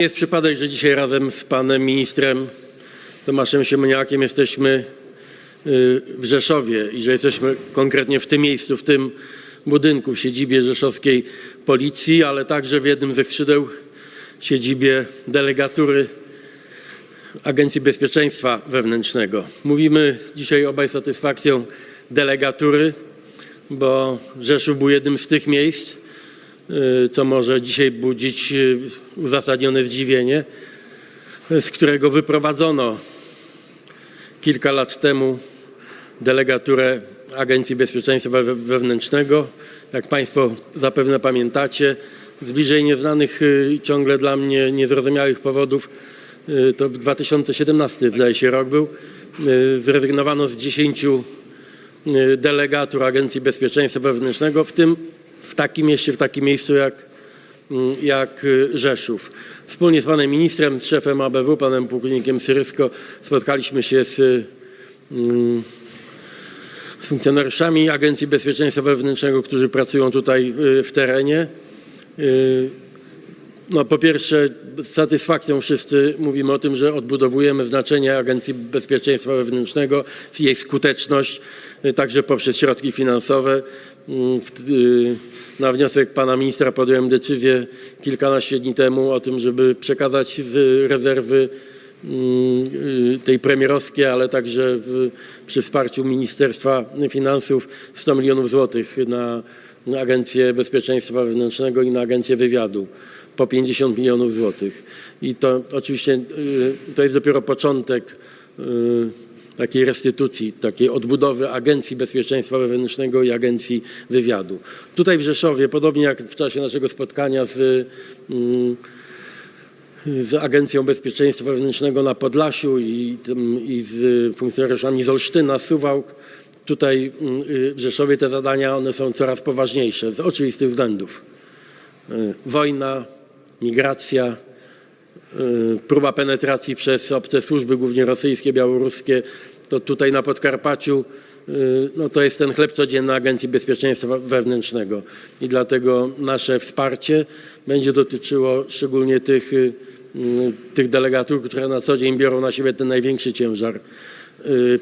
Jest przypadek, że dzisiaj razem z panem ministrem Tomaszem Siemoniakiem jesteśmy y, w Rzeszowie i że jesteśmy konkretnie w tym miejscu, w tym budynku, w siedzibie rzeszowskiej policji, ale także w jednym ze skrzydeł siedzibie delegatury Agencji Bezpieczeństwa Wewnętrznego. Mówimy dzisiaj obaj z satysfakcją delegatury, bo Rzeszów był jednym z tych miejsc, y, co może dzisiaj budzić y, uzasadnione zdziwienie, z którego wyprowadzono kilka lat temu delegaturę Agencji Bezpieczeństwa We- Wewnętrznego. Jak Państwo zapewne pamiętacie, z bliżej nieznanych y, ciągle dla mnie niezrozumiałych powodów, y, to w 2017 zdaje się rok był, y, zrezygnowano z 10 y, delegatur Agencji Bezpieczeństwa Wewnętrznego, w tym w takim mieście, w takim miejscu jak, jak y, Rzeszów. Wspólnie z panem ministrem, z szefem ABW, panem pułkownikiem Syrysko, spotkaliśmy się z, mm, z funkcjonariuszami Agencji Bezpieczeństwa Wewnętrznego, którzy pracują tutaj y, w terenie. Y, no, po pierwsze, z satysfakcją wszyscy mówimy o tym, że odbudowujemy znaczenie Agencji Bezpieczeństwa Wewnętrznego, jej skuteczność, także poprzez środki finansowe. Mm, y, Na wniosek pana ministra podjąłem decyzję kilkanaście dni temu o tym, żeby przekazać z rezerwy mm, y, tej premierowskiej, ale także w, przy wsparciu Ministerstwa Finansów 100 milionów złotych na, Agencję Bezpieczeństwa Wewnętrznego i na Agencję Wywiadu po 50 milionów złotych. I to oczywiście y, to jest dopiero początek takiej restytucji, takiej odbudowy Agencji Bezpieczeństwa Wewnętrznego i Agencji Wywiadu. Tutaj w Rzeszowie, podobnie jak w czasie naszego spotkania z mm, z Agencją Bezpieczeństwa Wewnętrznego na Podlasiu i, i z funkcjonariuszami z Olsztyna, Suwałk. Tutaj mm, w Rzeszowie te zadania one są coraz poważniejsze z oczywistych względów. Y, Wojna, migracja, próba penetracji przez obce służby, głównie rosyjskie, białoruskie, to tutaj na Podkarpaciu y, no to jest ten chleb codzienny Agencji Bezpieczeństwa Wewnętrznego. I dlatego nasze wsparcie będzie dotyczyło szczególnie tych, y, y, tych delegatur, które na co dzień biorą na siebie ten największy ciężar y,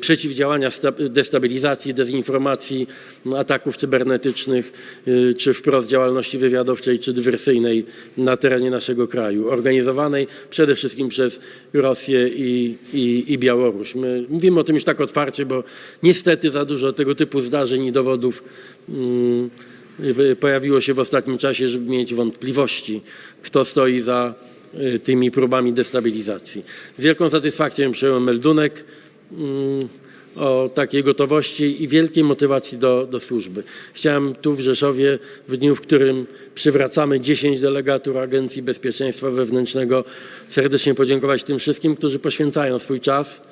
przeciwdziałania sta- destabilizacji, dezinformacji, ataków cybernetycznych, y, czy wprost działalności wywiadowczej, czy dywersyjnej na terenie naszego kraju, organizowanej przede wszystkim przez Rosję i, i, i Białoruś. My mówimy o tym już tak otwarcie, bo niestety za dużo tego typu zdarzeń i dowodów mm, y, pojawiło się w ostatnim czasie, żeby mieć wątpliwości, kto stoi za y, tymi próbami destabilizacji. Z wielką satysfakcją przyjąłem meldunek o takiej gotowości i wielkiej motywacji do, do służby. Chciałem tu w Rzeszowie, w dniu, w którym przywracamy 10 delegatur Agencji Bezpieczeństwa Wewnętrznego, serdecznie podziękować tym wszystkim, którzy poświęcają swój czas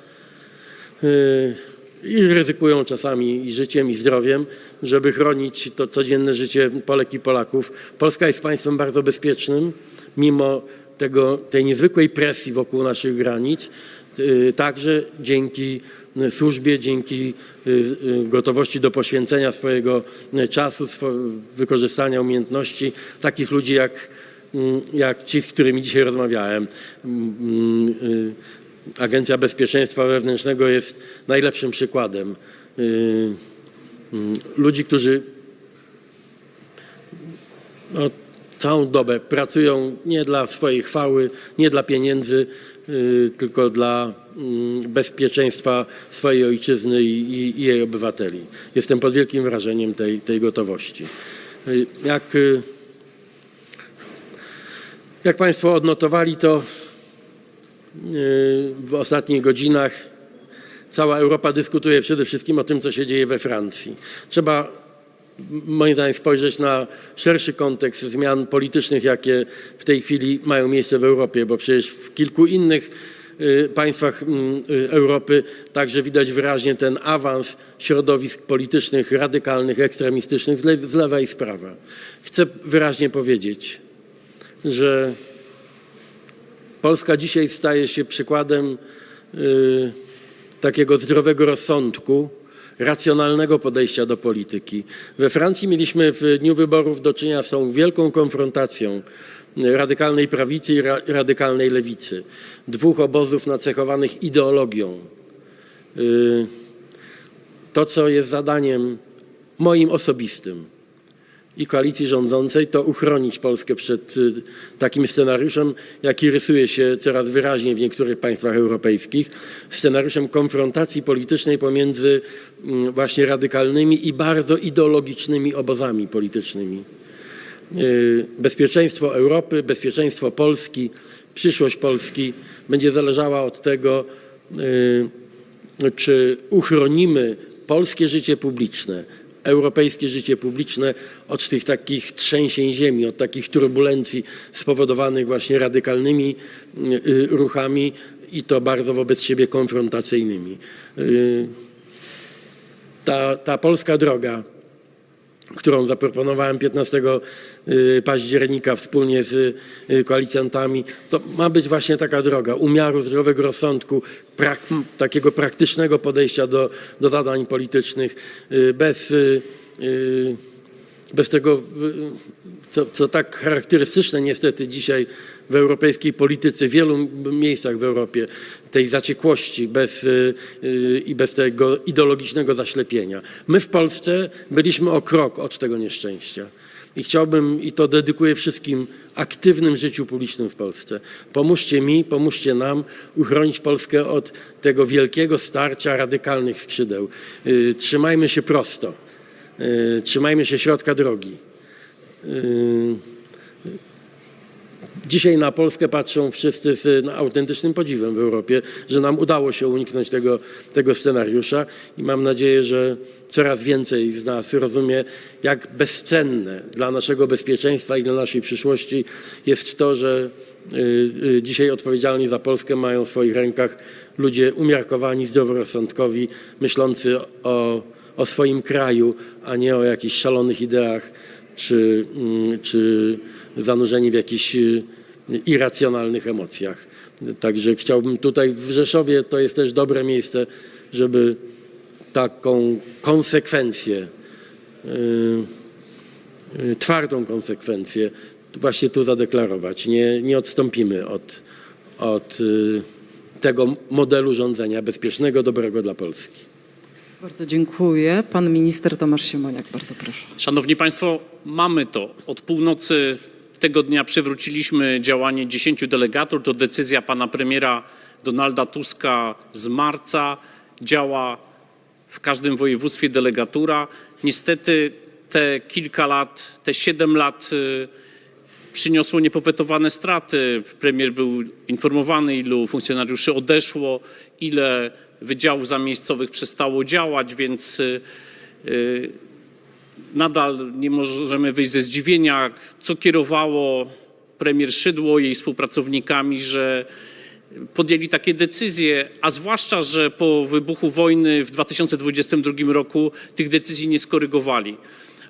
y, i ryzykują czasami i życiem, i zdrowiem, żeby chronić to codzienne życie Polek i Polaków. Polska jest państwem bardzo bezpiecznym, mimo tego, tej niezwykłej presji wokół naszych granic, także dzięki y, służbie, dzięki y, y, gotowości do poświęcenia swojego y, czasu, wykorzystania umiejętności takich ludzi jak, mm, jak ci, z którymi dzisiaj rozmawiałem. Mm, y, Agencja Bezpieczeństwa Wewnętrznego jest najlepszym przykładem y, mm, ludzi, którzy no, całą dobę pracują nie dla swojej chwały, nie dla pieniędzy, y, tylko dla mm, bezpieczeństwa swojej ojczyzny i, jej obywateli. Jestem pod wielkim wrażeniem tej, tej gotowości. Y, Jak, y, jak Państwo odnotowali, to w ostatnich godzinach cała Europa dyskutuje przede wszystkim o tym, co się dzieje we Francji. Trzeba moim zdaniem spojrzeć na szerszy kontekst zmian politycznych, jakie w tej chwili mają miejsce w Europie, bo przecież w kilku innych y, państwach mm, y, Europy także widać wyraźnie ten awans środowisk politycznych, radykalnych, ekstremistycznych z le- z lewa i z prawa. Chcę wyraźnie powiedzieć, że Polska dzisiaj staje się przykładem y, takiego zdrowego rozsądku racjonalnego podejścia do polityki. We Francji mieliśmy w dniu wyborów do czynienia z tą wielką konfrontacją radykalnej prawicy i ra radykalnej lewicy. Dwóch obozów nacechowanych ideologią. Y, To, co jest zadaniem moim osobistym i koalicji rządzącej, to uchronić Polskę przed y, takim scenariuszem, jaki rysuje się coraz wyraźniej w niektórych państwach europejskich, scenariuszem konfrontacji politycznej pomiędzy mm, właśnie radykalnymi i bardzo ideologicznymi obozami politycznymi. Y, Bezpieczeństwo Europy, bezpieczeństwo Polski, przyszłość Polski będzie zależała od tego, y, czy uchronimy polskie życie publiczne, europejskie życie publiczne od tych takich trzęsień ziemi, od takich turbulencji spowodowanych właśnie radykalnymi y, y, ruchami i to bardzo wobec siebie konfrontacyjnymi. Y, Ta, ta polska droga, którą zaproponowałem 15 y, października wspólnie z y, koalicjantami, to ma być właśnie taka droga umiaru, zdrowego rozsądku, prak, takiego praktycznego podejścia do, do zadań politycznych, y, bez, bez tego, co, co tak charakterystyczne niestety dzisiaj w europejskiej polityce, w wielu miejscach w Europie, tej zaciekłości bez, y, y, i bez tego ideologicznego zaślepienia. My w Polsce byliśmy o krok od tego nieszczęścia. I chciałbym, i to dedykuję wszystkim aktywnym życiu publicznym w Polsce. Pomóżcie mi, pomóżcie nam uchronić Polskę od tego wielkiego starcia radykalnych skrzydeł. Y, Trzymajmy się prosto. Trzymajmy się środka drogi. Dzisiaj na Polskę patrzą wszyscy z autentycznym podziwem w Europie, że nam udało się uniknąć tego, tego scenariusza i mam nadzieję, że coraz więcej z nas rozumie, jak bezcenne dla naszego bezpieczeństwa i dla naszej przyszłości jest to, że y, y, dzisiaj odpowiedzialni za Polskę mają w swoich rękach ludzie umiarkowani, zdroworozsądkowi, myślący o, o swoim kraju, a nie o jakichś szalonych ideach czy, mm, czy zanurzeni w jakichś y, irracjonalnych emocjach. Także chciałbym tutaj w Rzeszowie, to jest też dobre miejsce, żeby taką konsekwencję, y, y, twardą konsekwencję właśnie tu zadeklarować. Nie, nie odstąpimy od, od tego modelu rządzenia bezpiecznego, dobrego dla Polski. Bardzo dziękuję. Pan minister Tomasz Siemoniak, bardzo proszę. Szanowni Państwo, mamy to. Od północy tego dnia przywróciliśmy działanie 10 delegatur. To decyzja pana premiera Donalda Tuska z marca. Działa w każdym województwie delegatura. Niestety te kilka lat, te 7 lat y, przyniosło niepowetowane straty. Premier był informowany, ilu funkcjonariuszy odeszło, ile wydziałów zamiejscowych przestało działać, więc y, y, nadal nie możemy wyjść ze zdziwienia, co kierowało premier Szydło i jej współpracownikami, że podjęli takie decyzje, a zwłaszcza, że po wybuchu wojny w 2022 roku tych decyzji nie skorygowali.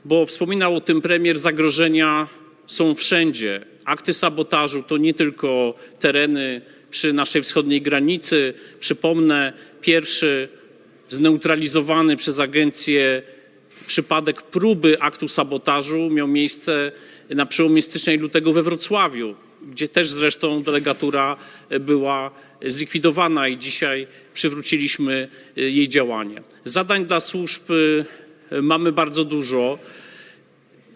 Bo wspominał o tym premier, zagrożenia są wszędzie. Akty sabotażu to nie tylko tereny przy naszej wschodniej granicy. Przypomnę, pierwszy zneutralizowany przez agencję przypadek próby aktu sabotażu miał miejsce na przełomie stycznia i lutego we Wrocławiu, gdzie też zresztą delegatura była zlikwidowana i dzisiaj przywróciliśmy jej działanie. Zadań dla służb y, mamy bardzo dużo.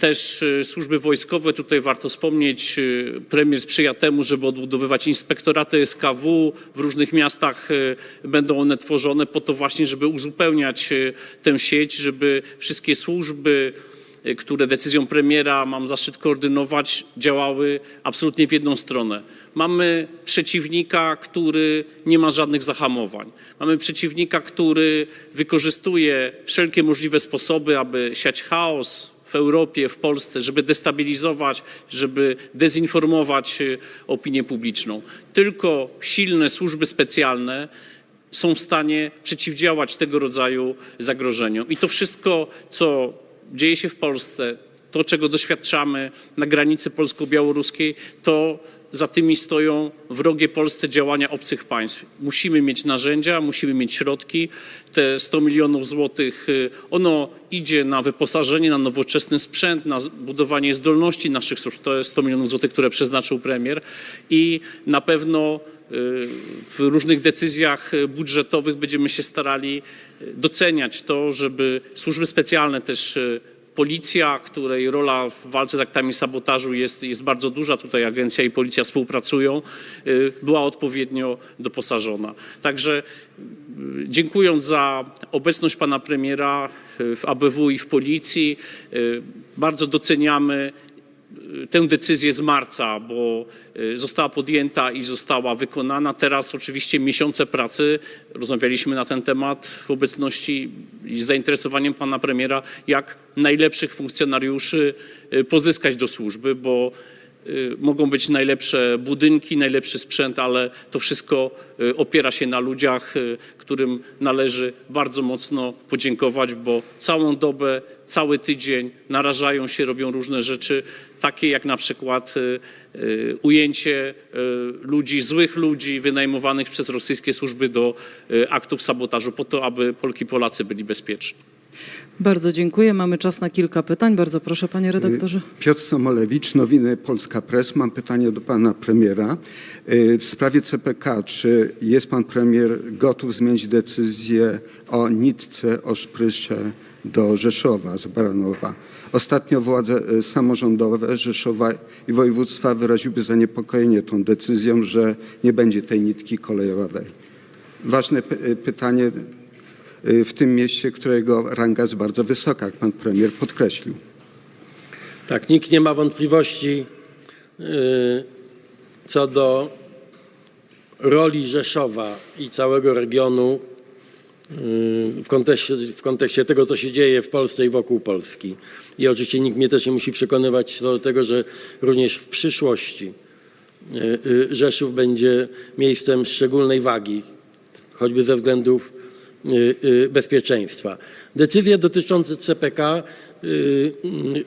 Też y, służby wojskowe, tutaj warto wspomnieć, y, premier sprzyja temu, żeby odbudowywać inspektoraty SKW. W różnych miastach y, będą one tworzone po to właśnie, żeby uzupełniać tę sieć, żeby wszystkie służby, które decyzją premiera mam zaszczyt koordynować, działały absolutnie w jedną stronę. Mamy przeciwnika, który nie ma żadnych zahamowań. Mamy przeciwnika, który wykorzystuje wszelkie możliwe sposoby, aby siać chaos, w Europie, w Polsce, żeby destabilizować, żeby dezinformować y, opinię publiczną. Tylko silne służby specjalne są w stanie przeciwdziałać tego rodzaju zagrożeniom. I to wszystko, co dzieje się w Polsce, to czego doświadczamy na granicy polsko-białoruskiej, to za tymi stoją wrogie Polsce działania obcych państw. Musimy mieć narzędzia, musimy mieć środki. Te 100 milionów złotych, y, ono idzie na wyposażenie, na nowoczesny sprzęt, na budowanie zdolności naszych służb. To jest 100 milionów złotych, które przeznaczył premier i na pewno y, w różnych decyzjach budżetowych będziemy się starali y, doceniać to, żeby służby specjalne też Policja, której rola w walce z aktami sabotażu jest, jest bardzo duża, tutaj agencja i policja współpracują, y, była odpowiednio doposażona. Także y, dziękując za obecność pana premiera y, w ABW i w policji, bardzo doceniamy tę decyzję z marca, bo y, została podjęta i została wykonana. Teraz oczywiście miesiące pracy. Rozmawialiśmy na ten temat w obecności i z zainteresowaniem pana premiera, jak najlepszych funkcjonariuszy y, pozyskać do służby, bo mogą być najlepsze budynki, najlepszy sprzęt, ale to wszystko y, opiera się na ludziach, y, którym należy bardzo mocno podziękować, bo całą dobę, cały tydzień narażają się, robią różne rzeczy, takie jak na przykład y, y, ujęcie y, ludzi, złych ludzi wynajmowanych przez rosyjskie służby do y, aktów sabotażu po to, aby Polki i Polacy byli bezpieczni. Bardzo dziękuję. Mamy czas na kilka pytań. Bardzo proszę, panie redaktorze. Piotr Somolewicz, nowiny Polska Press. Mam pytanie do pana premiera. Y, W sprawie CPK, czy jest pan premier gotów zmienić decyzję o nitce Oszprysze do Rzeszowa z Baranowa? Ostatnio władze y, samorządowe Rzeszowa i województwa wyraziły zaniepokojenie tą decyzją, że nie będzie tej nitki kolejowej. Ważne py- y, pytanie y, w tym mieście, którego ranga jest bardzo wysoka, jak pan premier podkreślił. Tak, nikt nie ma wątpliwości y, co do roli Rzeszowa i całego regionu y, w kontekście, w kontekście tego, co się dzieje w Polsce i wokół Polski. I oczywiście nikt mnie też nie musi przekonywać co do tego, że również w przyszłości y, y, Rzeszów będzie miejscem szczególnej wagi, choćby ze względów y, y, bezpieczeństwa. Decyzje dotyczące CPK y, y,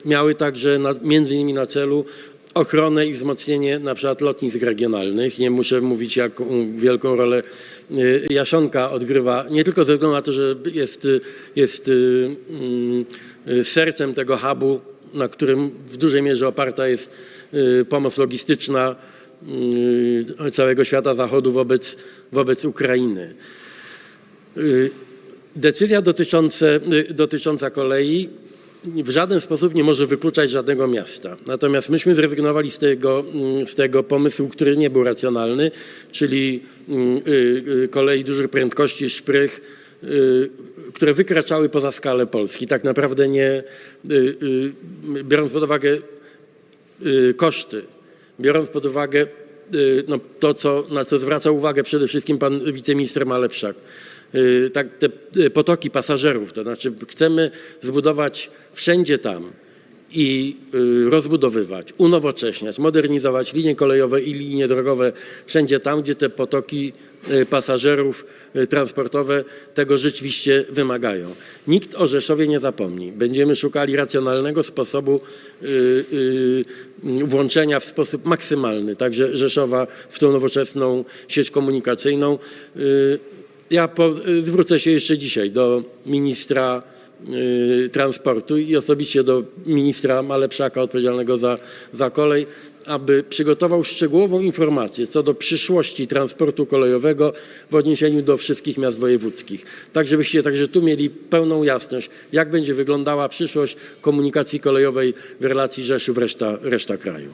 miały także na, między innymi na celu ochronę i wzmocnienie na przykład lotnisk regionalnych. Nie muszę mówić, jaką wielką rolę y, Jaszonka odgrywa, nie tylko ze względu na to, że jest, y, jest y, y, sercem tego hubu, na którym w dużej mierze oparta jest y, pomoc logistyczna y, całego świata zachodu wobec, wobec Ukrainy. Y, Decyzja dotyczące, y, dotycząca kolei w żaden sposób nie może wykluczać żadnego miasta. Natomiast myśmy zrezygnowali z tego, mm, z tego pomysłu, który nie był racjonalny, czyli mm, y, kolei dużych prędkości, szprych, które wykraczały poza skalę Polski. Tak naprawdę nie, biorąc pod uwagę koszty, biorąc pod uwagę no, to, co, na co zwraca uwagę przede wszystkim pan wiceminister Malepszak, tak, te y, potoki pasażerów, to znaczy chcemy zbudować wszędzie tam i y, rozbudowywać, unowocześniać, modernizować linie kolejowe i linie drogowe wszędzie tam, gdzie te potoki y, pasażerów y, transportowe tego rzeczywiście wymagają. Nikt o Rzeszowie nie zapomni. Będziemy szukali racjonalnego sposobu y, y, włączenia w sposób maksymalny także Rzeszowa w tą nowoczesną sieć komunikacyjną. Ja zwrócę się jeszcze dzisiaj do ministra y, transportu i osobiście do ministra Malepszaka odpowiedzialnego za, za kolej, aby przygotował szczegółową informację co do przyszłości transportu kolejowego w odniesieniu do wszystkich miast wojewódzkich. Tak, żebyście także tu mieli pełną jasność, jak będzie wyglądała przyszłość komunikacji kolejowej w relacji Rzeszów-reszta reszta kraju.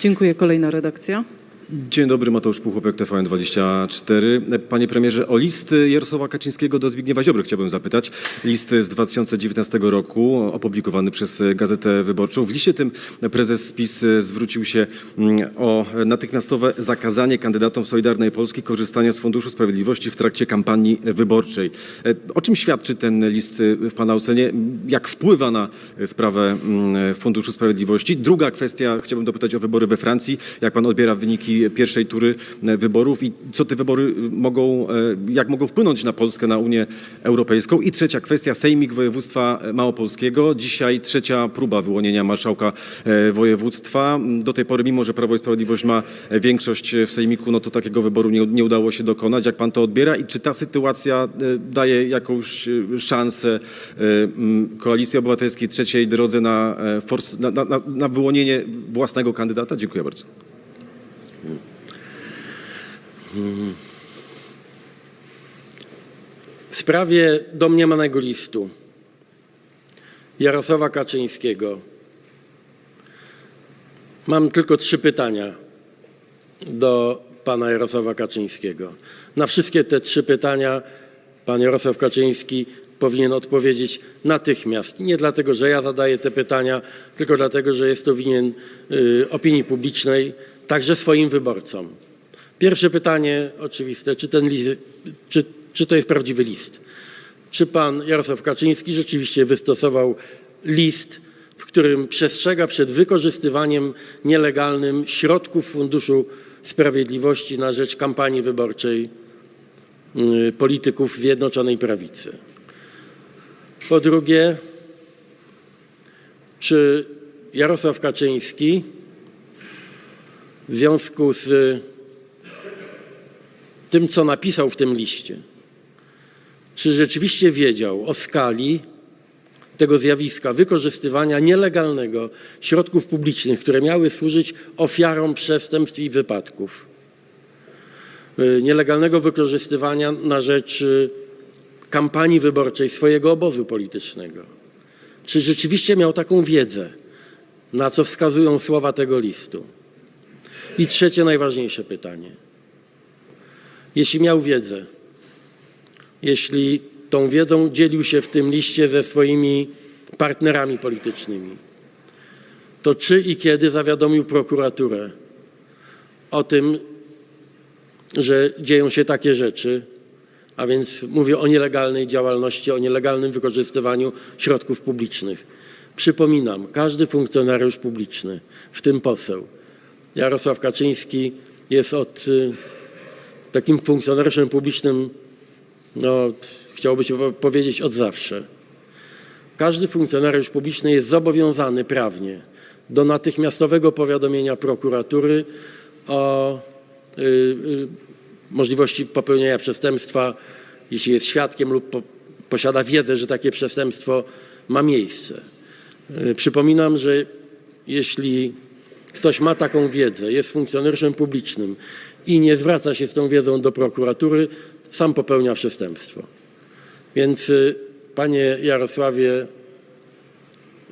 Dziękuję. Kolejna redakcja. Dzień dobry, Mateusz Puchopek, TVN24. Panie premierze, o listy Jarosława Kaczyńskiego do Zbigniewa Ziobry chciałbym zapytać. List z 2019 roku, opublikowany przez Gazetę Wyborczą. W liście tym prezes PiS zwrócił się mm, o natychmiastowe zakazanie kandydatom Solidarnej Polski korzystania z Funduszu Sprawiedliwości w trakcie kampanii wyborczej. E, O czym świadczy ten list w Pana ocenie? Jak wpływa na sprawę mm, Funduszu Sprawiedliwości? Druga kwestia, chciałbym dopytać o wybory we Francji. Jak Pan odbiera wyniki tej pierwszej tury e, wyborów i co te wybory y, mogą, e, jak mogą wpłynąć na Polskę, na Unię Europejską. I trzecia kwestia, Sejmik Województwa Małopolskiego. Dzisiaj trzecia próba wyłonienia marszałka e, województwa. Do tej pory, mimo że Prawo i Sprawiedliwość ma e, większość w Sejmiku, no to takiego wyboru nie, nie udało się dokonać. Jak pan to odbiera i czy ta sytuacja e, daje jakąś e, szansę e, Koalicji Obywatelskiej trzeciej drodze e, na, na, na- na wyłonienie własnego kandydata? Dziękuję bardzo. W sprawie domniemanego listu Jarosława Kaczyńskiego mam tylko trzy pytania do pana Jarosława Kaczyńskiego. Na wszystkie te trzy pytania pan Jarosław Kaczyński powinien odpowiedzieć natychmiast. Nie dlatego, że ja zadaję te pytania, tylko dlatego, że jest to winien y, opinii publicznej, także swoim wyborcom. Pierwsze pytanie oczywiste, czy ten list, czy, czy to jest prawdziwy list? Czy pan Jarosław Kaczyński rzeczywiście wystosował list, w którym przestrzega przed wykorzystywaniem nielegalnym środków Funduszu Sprawiedliwości na rzecz kampanii wyborczej y, polityków Zjednoczonej Prawicy? Po drugie, czy Jarosław Kaczyński w związku z tym, co napisał w tym liście, czy rzeczywiście wiedział o skali tego zjawiska wykorzystywania nielegalnego środków publicznych, które miały służyć ofiarom przestępstw i wypadków, y, nielegalnego wykorzystywania na rzecz y, kampanii wyborczej swojego obozu politycznego. Czy rzeczywiście miał taką wiedzę, na co wskazują słowa tego listu? I trzecie, najważniejsze pytanie. Jeśli miał wiedzę, jeśli tą wiedzą dzielił się w tym liście ze swoimi partnerami politycznymi, to czy i kiedy zawiadomił prokuraturę o tym, że dzieją się takie rzeczy, a więc mówię o nielegalnej działalności, o nielegalnym wykorzystywaniu środków publicznych. Przypominam, każdy funkcjonariusz publiczny, w tym poseł, Jarosław Kaczyński jest od y, takim funkcjonariuszem publicznym, no, chciałoby się po- powiedzieć od zawsze. Każdy funkcjonariusz publiczny jest zobowiązany prawnie do natychmiastowego powiadomienia prokuratury o y, y, możliwości popełnienia przestępstwa, jeśli jest świadkiem lub po, posiada wiedzę, że takie przestępstwo ma miejsce. Y, Przypominam, że jeśli ktoś ma taką wiedzę, jest funkcjonariuszem publicznym i nie zwraca się z tą wiedzą do prokuratury, sam popełnia przestępstwo. Więc y, panie Jarosławie,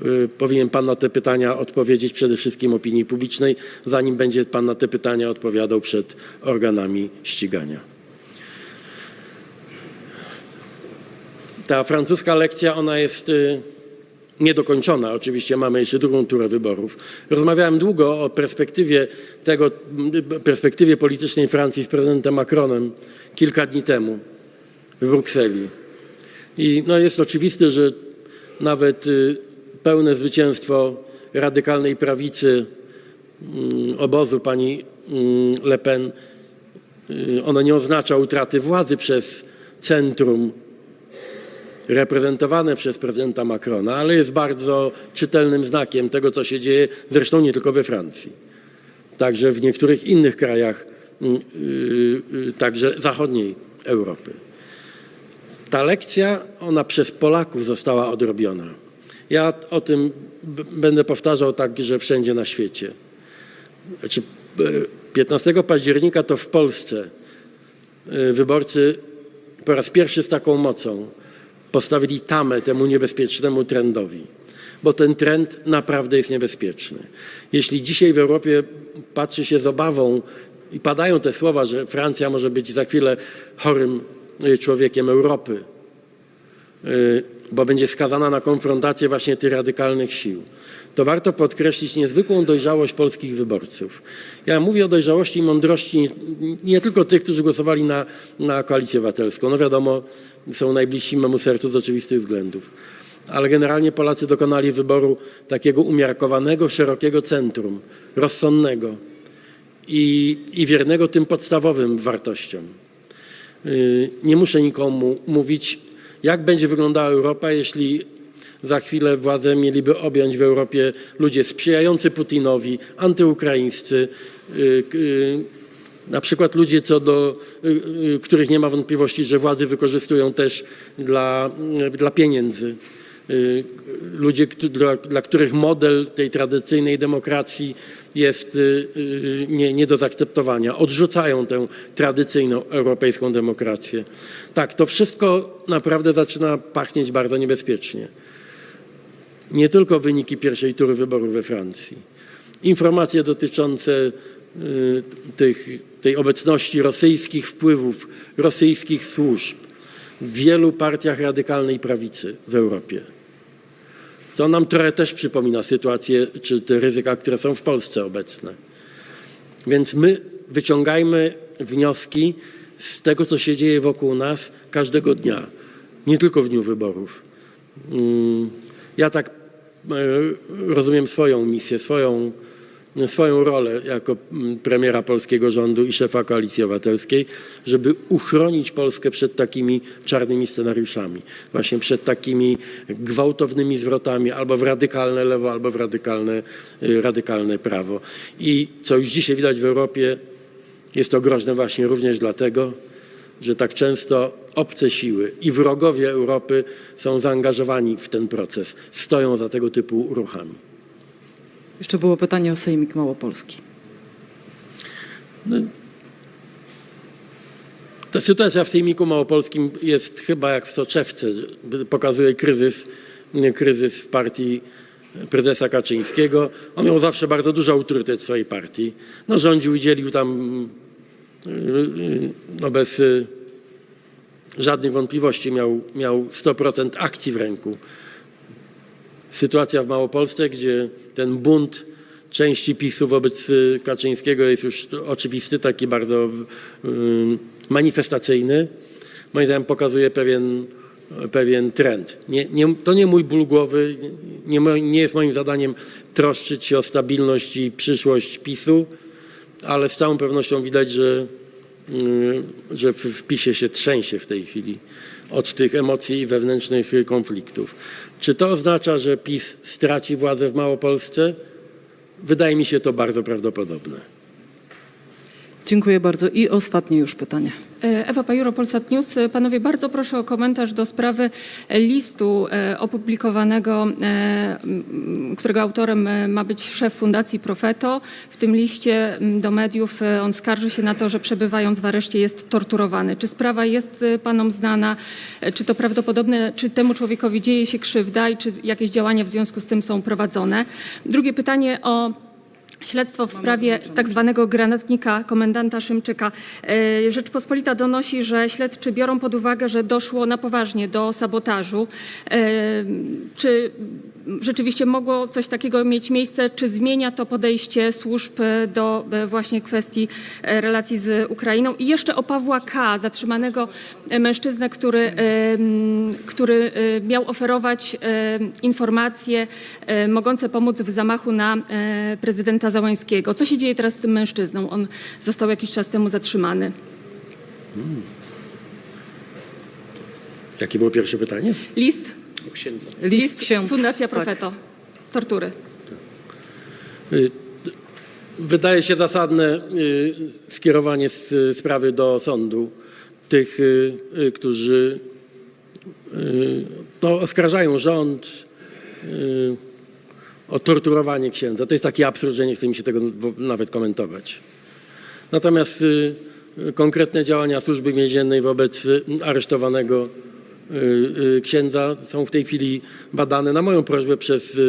y, powinien pan na te pytania odpowiedzieć przede wszystkim opinii publicznej, zanim będzie pan na te pytania odpowiadał przed organami ścigania. Ta francuska lekcja, ona jest y, niedokończona. Oczywiście mamy jeszcze drugą turę wyborów. Rozmawiałem długo o perspektywie tego, perspektywie politycznej Francji z prezydentem Macronem kilka dni temu w Brukseli. I no jest oczywiste, że nawet y, pełne zwycięstwo radykalnej prawicy mm, obozu pani mm, Le Pen, y, ono nie oznacza utraty władzy przez centrum reprezentowane przez prezydenta Macrona, ale jest bardzo czytelnym znakiem tego, co się dzieje, zresztą nie tylko we Francji, także w niektórych innych krajach, mm, y, y, także zachodniej Europy. Ta lekcja, ona przez Polaków została odrobiona. Ja o tym będę powtarzał także wszędzie na świecie. Znaczy, e, 15 października to w Polsce e, wyborcy po raz pierwszy z taką mocą postawili tamę temu niebezpiecznemu trendowi, bo ten trend naprawdę jest niebezpieczny. Jeśli dzisiaj w Europie patrzy się z obawą i padają te słowa, że Francja może być za chwilę chorym y, człowiekiem Europy, y, bo będzie skazana na konfrontację właśnie tych radykalnych sił, to warto podkreślić niezwykłą dojrzałość polskich wyborców. Ja mówię o dojrzałości i mądrości nie tylko tych, którzy głosowali na, na koalicję obywatelską. No wiadomo, są najbliżsi memu sercu z oczywistych względów. Ale generalnie Polacy dokonali wyboru takiego umiarkowanego, szerokiego centrum, rozsądnego. i, i wiernego tym podstawowym wartościom. Y, Nie muszę nikomu mówić, jak będzie wyglądała Europa, jeśli za chwilę władzę mieliby objąć w Europie ludzie sprzyjający Putinowi, antyukraińscy, y, y, na przykład ludzie, co do y, których nie ma wątpliwości, że władzy wykorzystują też dla, dla pieniędzy. Ludzie, dla, dla których model tej tradycyjnej demokracji jest nie, nie do zaakceptowania. Odrzucają tę tradycyjną europejską demokrację. Tak, to wszystko naprawdę zaczyna pachnieć bardzo niebezpiecznie. Nie tylko wyniki pierwszej tury wyborów we Francji. Informacje dotyczące y, tych, tej obecności rosyjskich wpływów, rosyjskich służb w wielu partiach radykalnej prawicy w Europie. Co nam trochę też przypomina sytuację, czy te ryzyka, które są w Polsce obecne. Więc my wyciągajmy wnioski z tego, co się dzieje wokół nas każdego dnia, nie tylko w dniu wyborów. Mm, Ja tak rozumiem swoją misję, swoją, swoją rolę jako mm, premiera polskiego rządu i szefa Koalicji Obywatelskiej, żeby uchronić Polskę przed takimi czarnymi scenariuszami, właśnie przed takimi gwałtownymi zwrotami albo w radykalne lewo, albo w radykalne, y, radykalne prawo. I co już dzisiaj widać w Europie, jest to groźne właśnie również dlatego, że tak często obce siły i wrogowie Europy są zaangażowani w ten proces, stoją za tego typu ruchami. Jeszcze było pytanie o Sejmik Małopolski. Ta sytuacja w Sejmiku Małopolskim jest chyba jak w soczewce, pokazuje kryzys, kryzys w partii prezesa Kaczyńskiego. On miał zawsze bardzo duży autorytet w swojej partii. No, rządził i dzielił tam no, bez żadnych wątpliwości, miał, miał 100% akcji w ręku. Sytuacja w Małopolsce, gdzie ten bunt części PiSu wobec y, Kaczyńskiego jest już oczywisty, taki bardzo y, manifestacyjny, moim zdaniem pokazuje pewien, pewien trend. Nie, nie, to nie mój ból głowy, nie, nie jest moim zadaniem troszczyć się o stabilność i przyszłość PiSu, ale z całą pewnością widać, że, że w, PiSie się trzęsie w tej chwili od tych emocji i wewnętrznych y, konfliktów. Czy to oznacza, że PiS straci władzę w Małopolsce? Wydaje mi się to bardzo prawdopodobne. Dziękuję bardzo. I ostatnie już pytanie. Ewa Pajuro, Polsat News. Panowie, bardzo proszę o komentarz do sprawy listu e, opublikowanego, e, którego autorem e, ma być szef Fundacji Profeto. W tym liście do mediów e, on skarży się na to, że przebywając w areszcie jest torturowany. Czy sprawa jest e, panom znana? E, Czy to prawdopodobne, czy temu człowiekowi dzieje się krzywda i czy jakieś działania w związku z tym są prowadzone? Drugie pytanie o Śledztwo w sprawie tak zwanego granatnika komendanta Szymczyka. E, Rzeczpospolita donosi, że śledczy biorą pod uwagę, że doszło na poważnie do sabotażu. E, Czy rzeczywiście mogło coś takiego mieć miejsce? Czy zmienia to podejście służb do e, właśnie kwestii relacji z Ukrainą? I jeszcze o Pawła K., zatrzymanego mężczyznę, który, który miał oferować informacje mogące pomóc w zamachu na e, Załańskiego. Co się dzieje teraz z tym mężczyzną? On został jakiś czas temu zatrzymany. Jakie było pierwsze pytanie? List? Księdza. List ksiądz. Fundacja Tak. Profeto. Tortury. Y, Wydaje się zasadne y, skierowanie sprawy do sądu tych, y, którzy no, oskarżają rząd o torturowanie księdza. To jest taki absurd, że nie chce mi się tego nawet komentować. Natomiast y, y, konkretne działania służby więziennej wobec y, aresztowanego księdza są w tej chwili badane na moją prośbę przez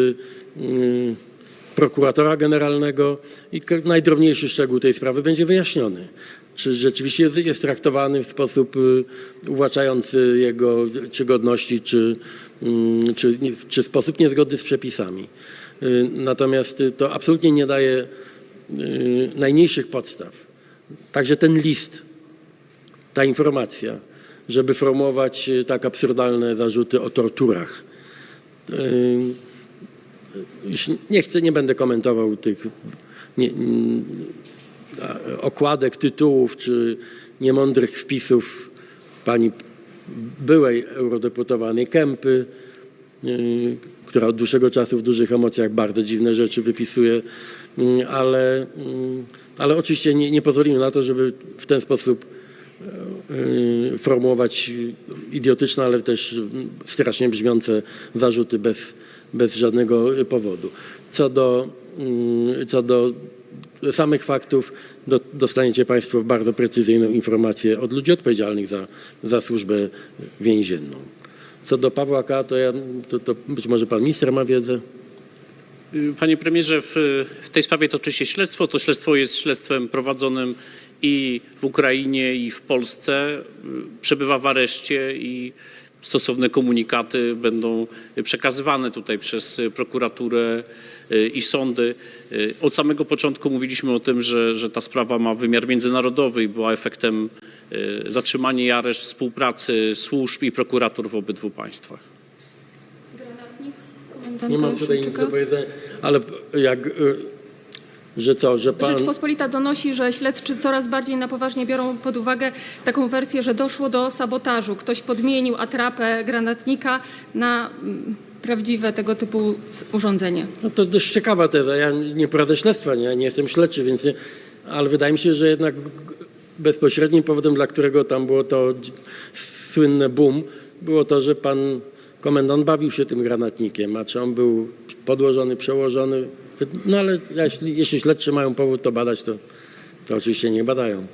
prokuratora generalnego i najdrobniejszy szczegół tej sprawy będzie wyjaśniony. Czy rzeczywiście jest, traktowany w sposób uwłaczający jego czy godności, czy, mm, czy, czy sposób niezgodny z przepisami. Y, Natomiast y, to absolutnie nie daje y, najmniejszych podstaw. Także ten list, ta informacja, żeby formułować tak absurdalne zarzuty o torturach. Już nie chcę, nie będę komentował tych nie, mm, okładek, tytułów czy niemądrych wpisów pani byłej eurodeputowanej Kępy, która od dłuższego czasu w dużych emocjach bardzo dziwne rzeczy wypisuje, mm, ale, mm, ale oczywiście nie, nie pozwolimy na to, żeby w ten sposób y, formułować idiotyczne, ale też mm, strasznie brzmiące zarzuty bez, bez żadnego powodu. Co do, co do samych faktów, do, dostaniecie Państwo bardzo precyzyjną informację od ludzi odpowiedzialnych za, za służbę więzienną. Co do Pawła K., to, ja, to, to być może Pan Minister ma wiedzę. Panie premierze, w, w tej sprawie toczy się śledztwo. To śledztwo jest śledztwem prowadzonym i w Ukrainie, i w Polsce. Przebywa w areszcie i stosowne komunikaty będą przekazywane tutaj przez prokuraturę y, i sądy. Y, Od samego początku mówiliśmy o tym, że, że ta sprawa ma wymiar międzynarodowy i była efektem y, zatrzymania i areszt współpracy służb i prokuratur w obydwu państwach. Granatnik, Nie komendanta mam tutaj nic do powiedzenia, ale jak, że co, że Pan... Rzeczpospolita donosi, że śledczy coraz bardziej na poważnie biorą pod uwagę taką wersję, że doszło do sabotażu. Ktoś podmienił atrapę granatnika na mm, prawdziwe tego typu urządzenie. No to dość ciekawa teza. Ja nie prowadzę śledztwa, nie, nie jestem śledczy, więc nie, ale wydaje mi się, że jednak bezpośrednim powodem, dla którego tam było to słynne boom, było to, że pan komendant bawił się tym granatnikiem, a czy on był podłożony, przełożony. No ale jeśli, jeśli śledczy mają powód to badać, to, to oczywiście nie badają.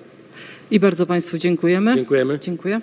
I bardzo Państwu dziękujemy. Dziękujemy. Dziękuję.